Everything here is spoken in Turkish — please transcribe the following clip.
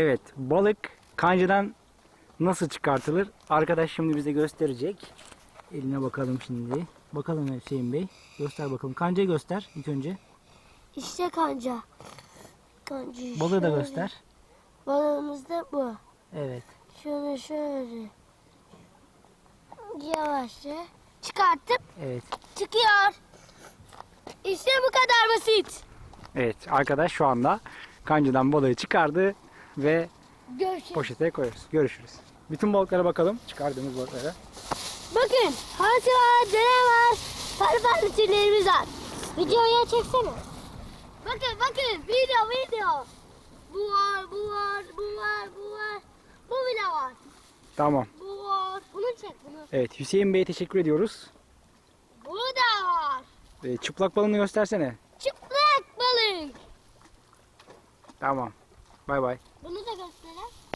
Evet, balık kancadan nasıl çıkartılır? Arkadaş şimdi bize gösterecek. Eline bakalım şimdi. Bakalım Hüseyin Bey. Göster bakalım. Kancayı göster ilk önce. İşte kanca. Kanca Balığı da göster. Balığımız da bu. Evet. Şöyle şöyle. Yavaşça çıkartıp Evet. çıkıyor. İşte bu kadar basit. Evet, arkadaş şu anda kancadan balığı çıkardı ve Görüşürüz. poşete koyuyoruz. Görüşürüz. Bütün balıklara bakalım. Çıkardığımız balıklara. Bakın hamsi var, dere var, farklı türlerimiz var. Videoya çeksene. Bakın bakın video video. Bu var, bu var, bu var, bu var. Bu bile var. Tamam. Bu var. Bunu çek bunu. Evet, Hüseyin Bey'e teşekkür ediyoruz. Bu da var. Ee, çıplak balığını göstersene. Çıplak balık. Tamam. Bay bay. Bunu da gösterelim.